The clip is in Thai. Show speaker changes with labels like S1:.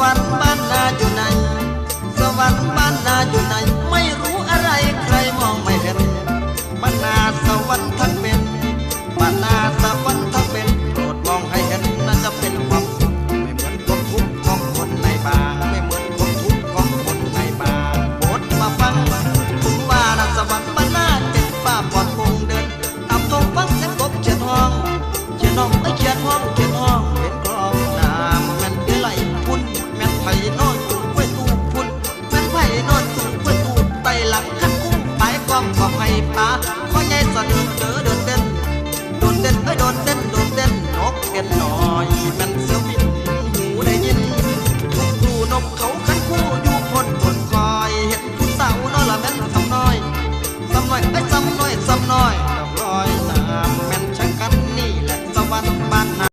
S1: วรรค์บ้านนาอยู่ไหน สวรรค์บ้านนาอยู่ไหน ไม่รู้อะไรใครมองไม่เห็นบ้านนาสวรรค์ทั้งเป็นบ้านนา ตาพ่อใหญ่สะดุเด้อโดดเต้นโดดเต้นเอ้ยโดดเต้นโดดเต้นนกเป็นหน่อยมันเสือวบินหูได้ยินทุกครูนกเขาขันคู่อยู่คนคนคอยเห็นผู้สาวน้อยละแม่นทำน้อยซำน้อยไอ้ซ้ำน้อยซำน้อย